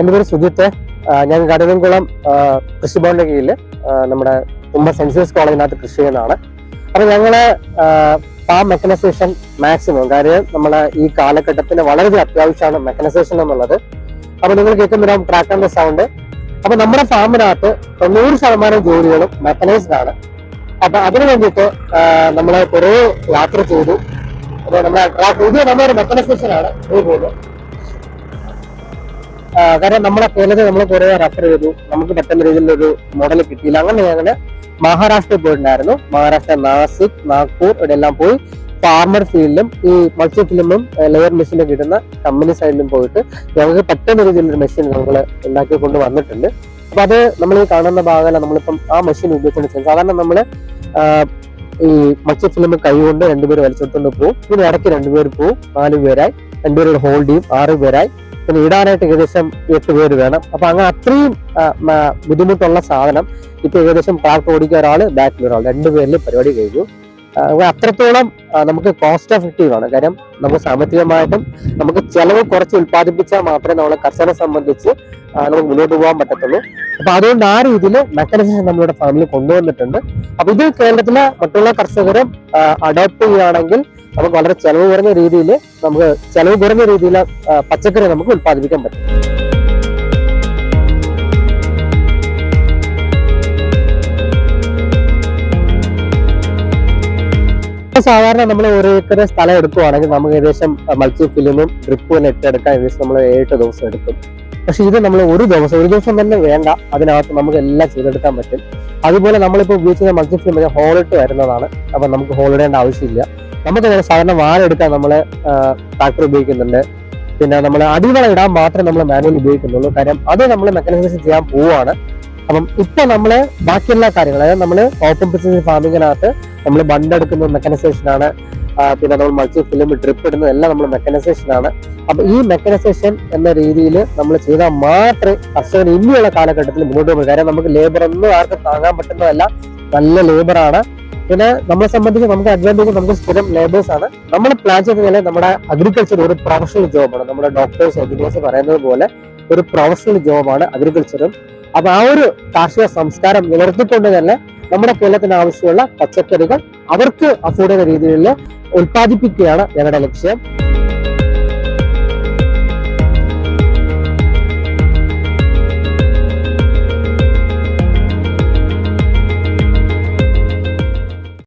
എന്റെ പേര് സുജിത്ത്. ഞാൻ കടലംകുളം കൃഷി കൃഷിഭവന്റെ കീഴിൽ നമ്മുടെ തുമ്പ സെന്റ് ജോസ് കോളേജിനകത്ത് കൃഷി ചെയ്യുന്നതാണ്. അപ്പൊ ഞങ്ങൾ ഫാം മെക്കനൈസേഷൻ മാക്സിമം കാര്യം നമ്മളെ ഈ കാലഘട്ടത്തിന് വളരെ അത്യാവശ്യമാണ് മെക്കനൈസേഷൻ എന്നുള്ളത്. അപ്പൊ നിങ്ങൾ കേൾക്കുന്നുണ്ടാവും ട്രാക്ടറിന്റെ സൗണ്ട് അപ്പൊ നമ്മുടെ ഫാമിനകത്ത് തൊണ്ണൂറ് ശതമാനം ജോലികളും മെക്കനൈസ്ഡ് ആണ്. അപ്പൊ അതിനു വേണ്ടിയിട്ട് നമ്മൾ കുറേ യാത്ര ചെയ്തു. അപ്പൊ നമ്മുടെ പുതിയ നമ്മുടെ മെക്കനൈസേഷൻ ആണ്. പോകുന്നത് കാരണം നമ്മളെ കേരളത്തിൽ നമ്മൾ കുറെ റെഫർ ചെയ്തു. നമുക്ക് പെട്ടെന്ന് രീതിയിൽ ഒരു മോഡൽ കിട്ടിയില്ല. അങ്ങനെ ഞങ്ങൾ മഹാരാഷ്ട്രയിൽ പോയിട്ടുണ്ടായിരുന്നു. മഹാരാഷ്ട്ര നാസിക് നാഗ്പൂർ ഇവിടെ എല്ലാം പോയി ഫാർമർ ഫീൽഡിലും ഈ മൾട്ടി ഫിലിമും ലെയർ മെഷീനും കിട്ടുന്ന കമ്പനി സൈഡിലും പോയിട്ട് ഞങ്ങൾക്ക് പെട്ടെന്ന് രീതിയിൽ ഒരു മെഷീൻ നമ്മൾ ഉണ്ടാക്കി കൊണ്ട് വന്നിട്ടുണ്ട്. അപ്പൊ അത് നമ്മൾ ഈ കാണുന്ന ഭാഗമല്ല നമ്മളിപ്പം ആ മെഷീൻ ഉപയോഗിച്ചുകൊണ്ട് സാധാരണ നമ്മൾ ഈ മൾട്ടി ഫിലിം കൈ കൊണ്ട് വലിച്ചെടുത്തുകൊണ്ട് പോകും ഇതിന് ഇടയ്ക്ക് രണ്ടുപേർ പോകും നാല് പേരായി. രണ്ടുപേരോട് ഹോൾഡ് ചെയ്യും ആറ് പേരായി. പിന്നെ ഇടാനായിട്ട് ഏകദേശം എട്ട് പേര് വേണം. അപ്പൊ അങ്ങനെ അത്രയും ബുദ്ധിമുട്ടുള്ള സാധനം ഇപ്പൊ ഏകദേശം ട്രാക്ടർ ഓടിക്കുക ഒരാൾ ബാക്കിൽ ഒരാൾ രണ്ടുപേരിൽ പരിപാടി കഴിഞ്ഞു. അത്രത്തോളം നമുക്ക് കോസ്റ്റ് എഫക്റ്റീവ് ആണ്. കാര്യം നമുക്ക് സാമ്പത്തികമായിട്ടും നമുക്ക് ചെലവ് കുറച്ച് ഉത്പാദിപ്പിച്ചാൽ മാത്രമേ നമ്മളെ കർഷകരെ സംബന്ധിച്ച് നമുക്ക് മുന്നോട്ട് പോകാൻ പറ്റത്തുള്ളൂ. അപ്പൊ അതുകൊണ്ട് ആ രീതിയിൽ മെക്കാനിസേഷൻ നമ്മളുടെ ഫാമിൽ കൊണ്ടുവന്നിട്ടുണ്ട്. അപ്പൊ ഇത് കേരളത്തിലെ മറ്റുള്ള കർഷകരും അഡോപ്റ്റ് ചെയ്യുകയാണെങ്കിൽ നമുക്ക് വളരെ ചെലവ് കുറഞ്ഞ രീതിയിൽ നമുക്ക് ചെലവ് കുറഞ്ഞ രീതിയിൽ പച്ചക്കറി നമുക്ക് ഉത്പാദിപ്പിക്കാൻ പറ്റും. സാധാരണ നമ്മൾ ഒരു ഏക്കർ സ്ഥലം എടുക്കുവാണെങ്കിൽ നമുക്ക് ഏകദേശം മൾട്ടി ഫിലിമും ഡ്രിപ്പും എല്ലാം എടുക്കാൻ ഏകദേശം നമ്മൾ ഏഴെട്ട് ദിവസം എടുക്കും. പക്ഷെ ഇത് നമ്മൾ ഒരു ദിവസം ഒരു ദിവസം തന്നെ വേണ്ട. അതിനകത്ത് നമുക്ക് എല്ലാം ചെയ്തെടുക്കാൻ പറ്റും. അതുപോലെ നമ്മളിപ്പോൾ ഉപയോഗിക്കുന്ന മൾട്ടി ഫിലിം ഹോളിട്ട് വരുന്നതാണ്. അപ്പൊ നമുക്ക് ഹോളിടേണ്ട ആവശ്യമില്ല. നമുക്ക് അങ്ങനെ സാധാരണ വാഴെടുക്കാൻ നമ്മൾ ട്രാക്ടർ ഉപയോഗിക്കുന്നുണ്ട്. പിന്നെ നമ്മൾ അടിവള ഇടാൻ മാത്രമേ നമ്മൾ മാനുവൽ ഉപയോഗിക്കുന്നുള്ളൂ. കാര്യം അത് നമ്മൾ മെക്കാനൈസേഷൻ ചെയ്യാൻ പോവാണ്. അപ്പം ഇപ്പൊ നമ്മൾ ബാക്കിയെല്ലാ കാര്യങ്ങളും അതായത് നമ്മൾ ഓപ്പൺ ബിസിനസ് ഫാമിങ്ങിനകത്ത് നമ്മൾ ബണ്ട് എടുക്കുന്നത് മെക്കാനൈസേഷൻ ആണ്. ആ, പിന്നെ നമ്മൾ മൾട്ടി ഫിലിം ഡ്രിപ്പ് ഇടുന്നത് എല്ലാം നമ്മൾ മെക്കനൈസേഷൻ ആണ്. അപ്പൊ ഈ മെക്കനൈസേഷൻ എന്ന രീതിയിൽ നമ്മൾ ചെയ്താൽ മാത്രമേ കർഷകന് ഇനിയുള്ള കാലഘട്ടത്തിൽ മുന്നോട്ട് പോകും. കാര്യം നമുക്ക് ലേബർ ഒന്നും ആർക്കും താങ്ങാൻ പറ്റുന്നതല്ല. നല്ല ലേബറാണ് പിന്നെ നമ്മളെ സംബന്ധിച്ച് നമുക്ക് അഡ്വാന്റേജ് നമുക്ക് സ്ഥിരം ലേബേഴ്സ് ആണ്. നമ്മൾ പ്ലാൻ ചെയ്ത് നമ്മുടെ അഗ്രികൾച്ചർ ഒരു പ്രൊഫഷണൽ ജോബാണ് നമ്മുടെ ഡോക്ടേഴ്സ് എഞ്ചിനീയേഴ്സ് പറയുന്നത് പോലെ ഒരു പ്രൊഫഷണൽ ജോബാണ് അഗ്രികൾച്ചറും അപ്പൊ ആ ഒരു കാർഷിക സംസ്കാരം നിലനിർത്തിക്കൊണ്ട് തന്നെ നമ്മുടെ കേരളത്തിന് ആവശ്യമുള്ള പച്ചക്കറികൾ അവർക്ക് അഫോർഡ് ചെയ്യുന്ന രീതിയിൽ ഉൽപ്പാദിപ്പിക്കുകയാണ് ഞങ്ങളുടെ ലക്ഷ്യം.